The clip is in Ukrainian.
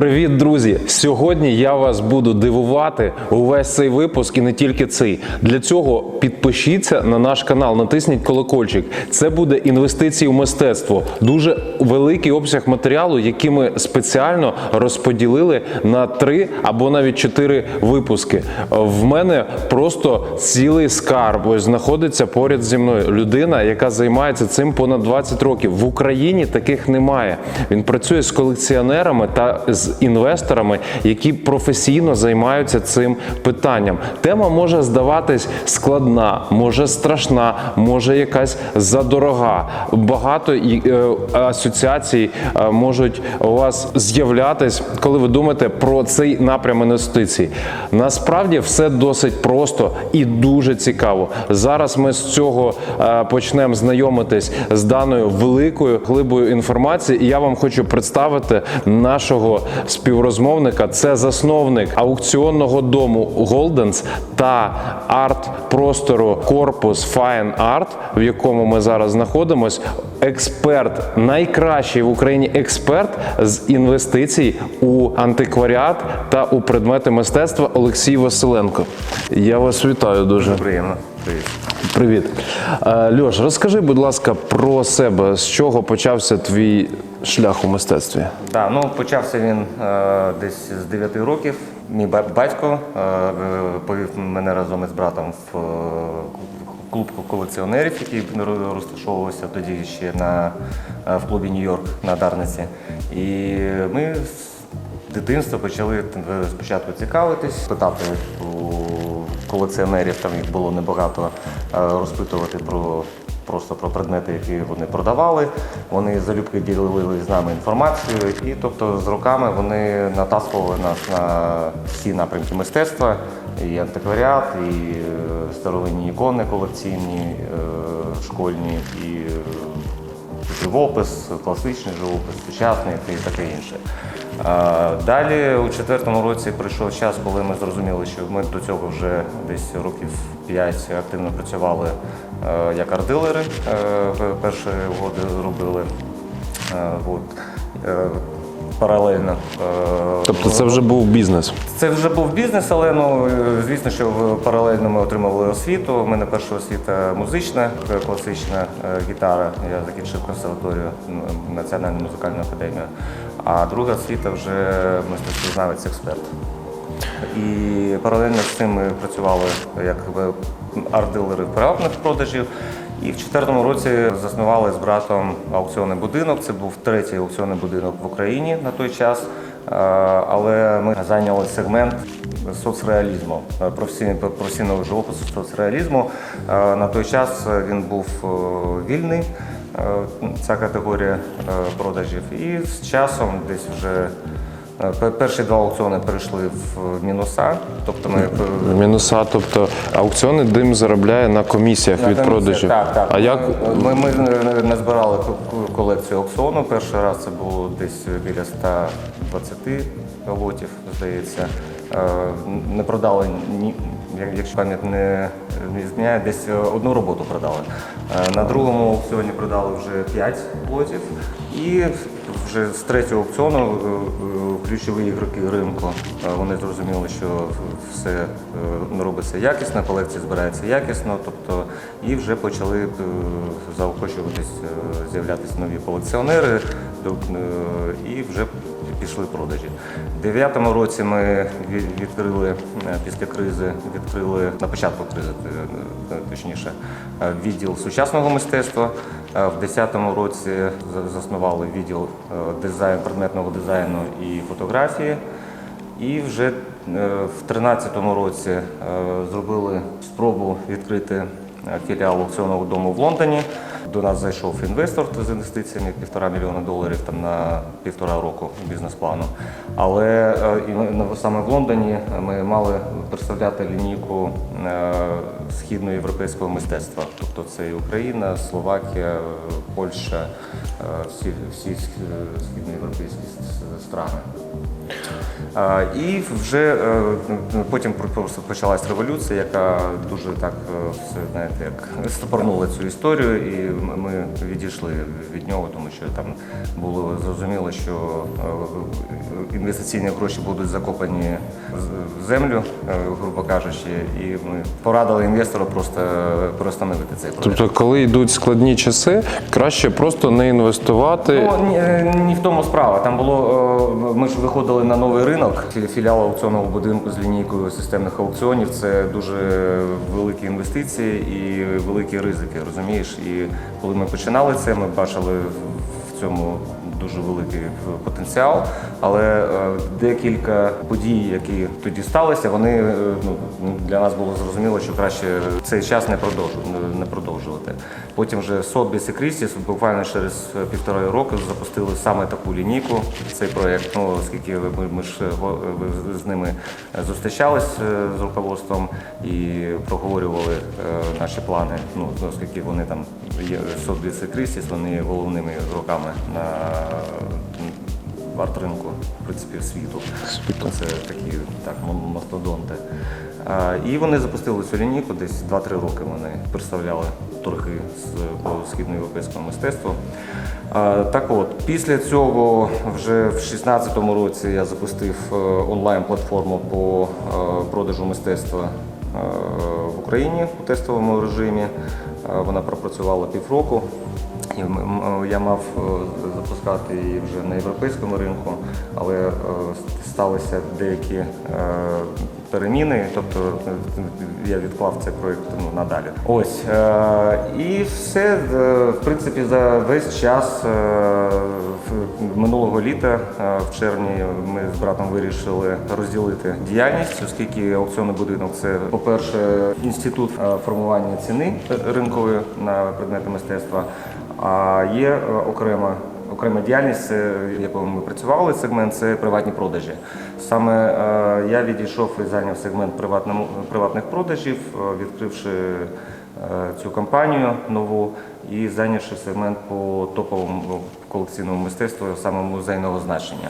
Привіт, друзі! Сьогодні я вас буду дивувати увесь цей випуск і не тільки цей. Для цього підпишіться на наш канал, натисніть колокольчик. Це буде інвестиції в мистецтво. Дуже великий обсяг матеріалу, який ми спеціально розподілили на три або навіть чотири випуски. В мене просто цілий скарб. Ось знаходиться поряд зі мною людина, яка займається цим понад 20 років. В Україні таких немає. Він працює з колекціонерами та з інвесторами, які професійно займаються цим питанням. Тема може здаватись складна, може страшна, може якась задорога. Багато е, асоціацій е, можуть у вас з'являтись, коли ви думаєте про цей напрям інвестицій. Насправді все досить просто і дуже цікаво. Зараз ми з цього е, почнемо знайомитись з даною великою глибою інформації. І я вам хочу представити нашого співрозмовника. Це засновник аукціонного дому Goldens та арт-простору Корпус Fine Art, в якому ми зараз знаходимось. Експерт, найкращий в Україні експерт з інвестицій у антикваріат та у предмети мистецтва Олексій Василенко. Я вас вітаю дуже. Приємно. Привіт. Привіт. Е, Льош, розкажи, будь ласка, про себе, з чого почався твій шлях у мистецтві? Да, ну, почався він е, десь з 9 років. Мій батько е, повів мене разом із братом в е, клуб колекціонерів, який ро- розташовувався тоді ще на, е, в клубі Нью-Йорк на Дарниці. І ми з дитинства почали е, спочатку цікавитись, питати у колекціонерів, там їх було небагато, е, розпитувати про просто про предмети, які вони продавали. Вони залюбки ділили з нами інформацією, і тобто з роками вони натаскували нас на всі напрямки мистецтва, і антикваріат, і е, старовинні ікони колекційні, е, школьні, і е, живопис, класичний живопис, сучасний і таке інше. Далі у четвертому році прийшов час, коли ми зрозуміли, що ми до цього вже десь років 5 активно працювали е, як арт-дилери. Е, Перші угоди робили. Е, Паралельно. Тобто це вже був бізнес. це вже був бізнес, але ну звісно, що паралельно ми отримували освіту. У мене перша освіта музична, класична гітара. Я закінчив консерваторію Національну музикальну академію. А друга освіта вже мистецтвознавець експерт. І паралельно з цим ми працювали як арт-дилери приватних продажів. І в четвертому році заснували з братом аукціонний будинок. Це був третій аукціонний будинок в Україні на той час. Але ми зайняли сегмент соцреалізму, е, професійного живопису соцреалізму. Е, На той час він був е, вільний, ця категорія е, продажів. І з часом десь вже Е, Перші два аукціони перейшли в мінуса, тобто ми е, Мінуса, тобто аукціони дим заробляє на комісіях від продажів. Так, так. А як Ми, ми не- не збирали ко- ко- колекцію аукціону. Перший раз це було десь біля 120 лотів, здається. Е, Не продали ні. Як- Якщо пам'ять не, зміняє, десь одну роботу продали. Е, На другому аукціоні продали вже 5 лотів. І вже з третього аукціону е, е, ключові ігроки ринку е, вони зрозуміли, що все е, робиться якісно, колекція збирається якісно, тобто і вже почали е, заохочуватись, е, з'являтися нові колекціонери, е, і вже пішли продажі. У 2009 році ми відкрили е, після кризи, відкрили на початку кризи, е, е, точніше, відділ сучасного мистецтва. В 2010 році заснували відділ дизайн, предметного дизайну і фотографії. І вже в 2013 році зробили спробу відкрити філіал аукціонного дому в Лондоні. До нас зайшов інвестор з інвестиціями півтора мільйона доларів там на півтора року бізнес-плану. Але е, і саме в Лондоні ми мали представляти лінійку е, східноєвропейського мистецтва. Тобто це і Україна, Словакія, е, Польща, е, всі, всі східноєвропейські страни. І вже е, потім просто почалась революція, яка дуже так е, все знаєте, як стопорнула цю історію, і ми відійшли від нього, тому що там було зрозуміло, що е, інвестиційні гроші будуть закопані в землю, грубо кажучи, і ми порадили інвестору просто перестановити цей проект. Тобто, коли йдуть складні часи, краще просто не інвестувати. Ну, ні, ні в тому справа. Там було, ми ж виходили на новий ринок. Філіал аукціонного будинку з лінійкою системних аукціонів це дуже великі інвестиції і великі ризики, розумієш? І коли ми починали це, ми бачили в цьому дуже великий потенціал. Але е, декілька подій, які тоді сталися, вони е, ну, для нас було зрозуміло, що краще цей час не продовжу- не продовжувати. Потім вже Сотбіс і Крістіс буквально через півтора року запустили саме таку лінійку. Цей проєкт. Ну, оскільки ми, ми ж е, з ними зустрічались з руководством і проговорювали наші плани. Ну, оскільки вони там є Сотбіс і Крістіс, вони головними роками на арт-ринку, в принципі, світу. Це такі так, мастодонти. І вони запустили цю лінійку, десь 2-3 роки вони представляли торги з східноєвропейського мистецтва. Так от, після цього вже в 2016 році я запустив е, онлайн-платформу по е, продажу мистецтва е, в Україні у тестовому режимі. Вона пропрацювала півроку. І м- м- я мав е, запускати її вже на європейському ринку, але е, сталися деякі е, переміни, тобто я відклав цей проєкт ну, надалі. Ось е, і все е, в принципі за весь час е, минулого літа, в червні, ми з братом вирішили розділити діяльність, оскільки аукціонний будинок це, по-перше, інститут формування ціни ринкової на предмети мистецтва. А є окрема окрема діяльність, якому ми працювали сегмент, це приватні продажі. Саме е, я відійшов і зайняв сегмент приватних продажів, е, відкривши е, цю компанію нову і зайнявши сегмент по топовому колекційному мистецтву саме музейного значення.